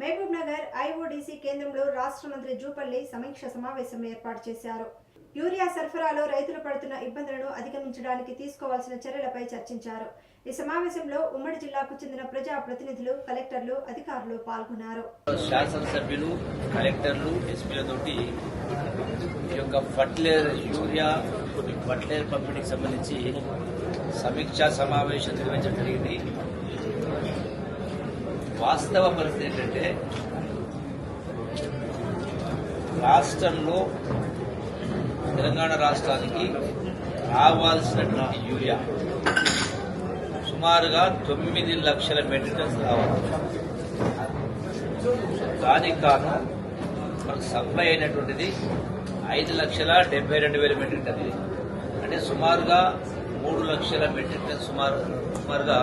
మహబూబ్ నగర్ ఐఓడిసి కేంద్రంలో రాష్ట్ర మంత్రి జూపల్లి సమీక్ష సమావేశం ఏర్పాటు చేశారు. యూరియా సరఫరాలో రైతులు పడుతున్న ఇబ్బందులను అధిగమించడానికి తీసుకోవాల్సిన చర్యలపై చర్చించారు. ఈ సమావేశంలో ఉమ్మడి జిల్లాకు చెందిన ప్రజా ప్రతినిధులు కలెక్టర్లు అధికారులు పాల్గొన్నారు. శాసనసభ్యులు కలెక్టర్లు ఎస్పీలతోటి ఈ యొక్క ఫర్టిలైజర్ యూరియా ఫర్టిలైజర్ పంపిణీకి సంబంధించి సమీక్షా సమావేశం నిర్వహించడం జరిగింది. వాస్తవ పరిస్థితి ఏంటంటే రాష్ట్రంలో తెలంగాణ రాష్ట్రానికి రావాల్సినటువంటి యూరియా సుమారుగా తొమ్మిది లక్షల మెట్రిక్ టన్స్ రావాలి. దానికి కాను మనకు సప్లై అయినటువంటిది ఐదు లక్షల డెబ్బై రెండు వేల మెట్రిక్ టన్ అంటే సుమారుగా మూడు లక్షల మెట్రిక్ టన్ సుమారు సుమారుగా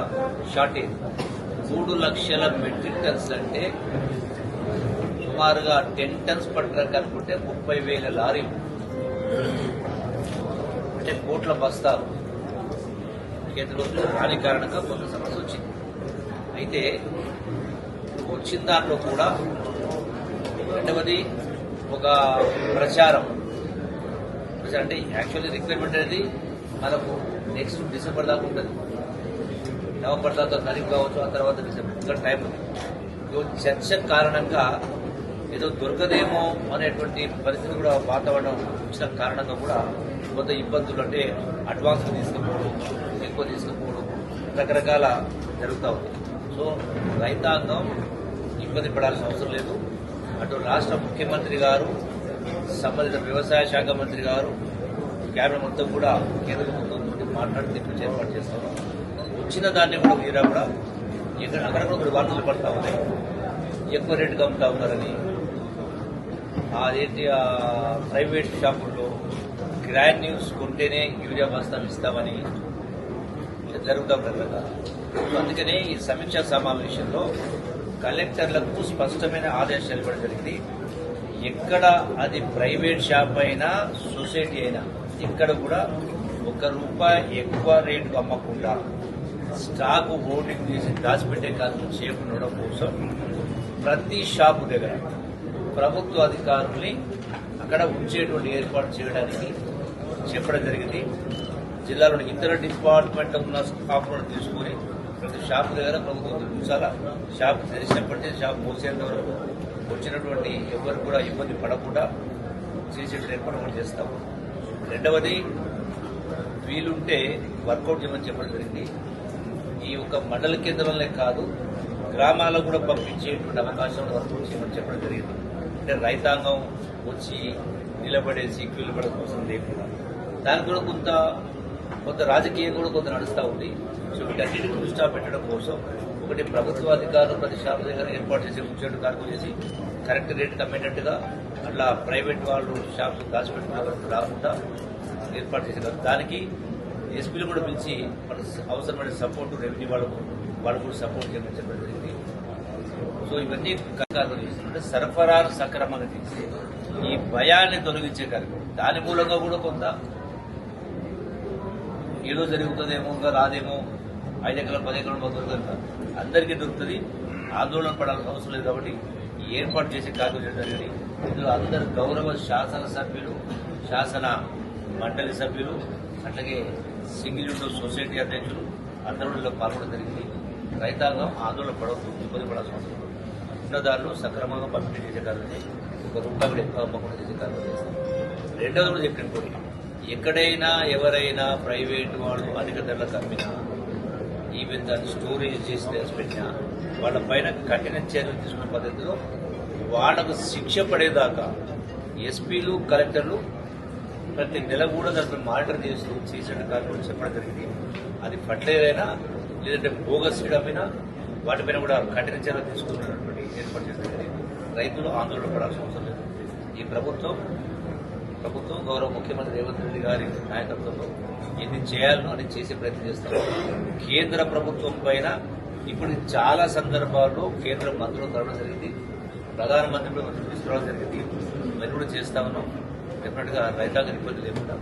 షార్టేజ్ మూడు లక్షల మెట్రిక్ టన్స్ అంటే సుమారుగా టెన్ టన్స్ పర్ ట్రక్ అనుకుంటే ముప్పై వేల లారీలు అంటే కోట్ల బస్తాలు. కేంద్ర దాని కారణంగా కొంత సమస్య వచ్చింది. అయితే వచ్చిన దాంట్లో కూడా రెండవది ఒక ప్రచారం. ప్రచారం అంటే యాక్చువల్లీ రిక్వైర్మెంట్ అనేది మనకు నెక్స్ట్ డిసెంబర్ దాకా ఉంటుంది. నవంబర్ దాకా కావచ్చు ఆ తర్వాత డిసెంబర్. ఇంకా టైం ఉంది. చర్చ కారణంగా ఏదో దొరకదేమో అనేటువంటి పరిస్థితి కూడా వాతావరణం వచ్చిన కారణంగా కూడా కొంత ఇబ్బందులు అంటే అడ్వాన్స్ తీసుకుపోవడం ఎక్కువ తీసుకుపోవడం రకరకాల జరుగుతూ ఉంది. సో రైతాంగం ఇబ్బంది పడాల్సిన అవసరం లేదు. అటు రాష్ట్ర ముఖ్యమంత్రి గారు సంబంధిత వ్యవసాయ శాఖ మంత్రి గారు కేబినెట్ మొత్తం కూడా కేంద్ర ప్రభుత్వంతో మాట్లాడి తెప్పించి ఏర్పాటు చేస్తున్నాం వచ్చిన దాన్ని కూడా మీరా కూడా? ఇక్కడ అక్కడక్కడ కూడా వార్తలు పడతా ఉన్నాయి ఎక్కువ రేటుకి అమ్ముతా ఉన్నారని. అదేంటి ప్రైవేట్ షాపుల్లో గ్రాండ్ న్యూస్ కొంటేనే యూరియా బస్తాం ఇస్తామని జరుగుతూ ఉంటారు కదా. అందుకనే ఈ సమీక్షా సమావేశంలో కలెక్టర్లకు స్పష్టమైన ఆదేశాలు ఇవ్వడం జరిగింది. ఎక్కడ అది ప్రైవేట్ షాప్ అయినా సొసైటీ అయినా ఇక్కడ కూడా ఒక రూపాయి ఎక్కువ రేటుకు అమ్మకుండా స్టాక్ హోల్డింగ్ చేసి దాచిపెట్టే కార్యక్రమం చేయకుండా కోసం ప్రతి షాపు దగ్గర ప్రభుత్వ అధికారుల్ని అక్కడ ఉంచేటువంటి ఏర్పాటు చేయడానికి చెప్పడం జరిగింది. జిల్లాలోని ఇతర డిపార్ట్మెంట్ ఉన్న స్టాఫ్లను తీసుకుని ప్రతి షాపు దగ్గర ప్రభుత్వం ఉంచాలా షాప్ తెరిచినప్పటికీ షాప్ మూసేంత వరకు వచ్చినటువంటి ఎవరు కూడా ఇబ్బంది పడకుండా చేసేటువంటి ఏర్పాటు కూడా చేస్తాము రెండవది వీలుంటే వర్కౌట్ చేయమని చెప్పడం జరిగింది. ఈ యొక్క మండల కేంద్రంలో కాదు గ్రామాలకు కూడా పంపించేటువంటి అవకాశం వర్కౌట్ చేయమని చెప్పడం జరిగింది. అంటే రైతాంగం వచ్చి నిలబడేసి క్యూలు పడే కోసం లేకుండా. దానికి కూడా కొంత కొంత రాజకీయం కూడా కొంత నడుస్తూ ఉంది. సో వీటన్నిటిని దృష్ట్యా పెట్టడం కోసం ఒకటి ప్రభుత్వ అధికారులు ప్రతి షాప్ దగ్గర ఏర్పాటు చేసి ఉంచేట్టు కార్యక్రమం చేసి కరెక్ట్ రేట్ కమ్మేటట్టుగా అట్లా ప్రైవేట్ వాళ్ళు షాప్స్ దాచిపెట్టుకునే వరకు రాకుండా ఏర్పాటు చేశారు దానికి ఎస్పీలు కూడా పిలిచి మన అవసరమైన సపోర్ట్ రెవెన్యూ వాళ్ళకు వాళ్ళు కూడా సపోర్ట్ చేయడం చెప్పడం జరిగింది. సో ఇవన్నీ కార్యక్రమాలు చేస్తుంటే సరఫరాను సక్రమంగా తీసి ఈ భయాన్ని తొలగించే కార్యక్రమం. దాని మూలంగా కూడా కొంత ఏదో జరుగుతుందేమో ఇంకా రాదేమో ఐదు ఎకరాలు పది ఎకరాలు మాకు కదా. అందరికీ దొరుకుతుంది. ఆందోళన పడాల్సిన అవసరం లేదు కాబట్టి ఏర్పాటు చేసే కార్యక్రమం చేయడం జరిగింది. ఇందులో అందరు గౌరవ శాసన సభ్యులు శాసన మండలి సభ్యులు అట్లాగే సింగిల్ విండో సొసైటీ అధ్యక్షులు అందరిలో పాల్గొనడం జరిగింది. రైతాంగం ఆందోళన పడవద్దు ఇబ్బంది పడాల్సిన అవసరం ఉన్నదారులు సక్రమంగా పంపిణీ చేసే కార్యక్రమం ఒక రూపాయి కూడా ఎక్కువ అమ్మకుండా చేసే కార్యక్రమం చేస్తాం రెండవది కూడా చెప్పిన కోరిక. ఎక్కడైనా ఎవరైనా ప్రైవేట్ వాళ్ళు అధిక ధరలకు అమ్మినా ఈవెన్ దాన్ని స్టోరేజ్ చేసి తెచ్చిపెట్టినా వాళ్ళ పైన కఠిన చర్యలు తీసుకున్న పద్ధతిలో వాళ్ళకు శిక్ష పడేదాకా ఎస్పీలు కలెక్టర్లు ప్రతి నెల కూడా దానిపై మానిటర్ చేస్తూ చేసే కార్పొరేట్ చెప్పడం జరిగింది. అది ఫర్టిలైజర్ అయినా లేదంటే బోగస్ సీడ్ అమ్మినా వాటిపైన కూడా కఠిన చర్యలు తీసుకున్నటువంటి ఏర్పాటు చేసింది జరిగింది. రైతులు ఆందోళన పడాల్సిన అవసరం లేదు. ఈ ప్రభుత్వం ప్రభుత్వం గౌరవ ముఖ్యమంత్రి రేవంత్ రెడ్డి గారి నాయకత్వంలో ఎన్ని చేయాలనో అని చేసే ప్రయత్నం చేస్తాం. కేంద్ర ప్రభుత్వం పైన ఇప్పుడు చాలా సందర్భాల్లో కేంద్ర మంత్రులు కలవడం జరిగింది. ప్రధానమంత్రి కూడా తీసుకురావడం జరిగింది. మేము కూడా చేస్తా ఉన్నాం. డెఫినెట్ రైతాంగ ఇబ్బంది లేకుండా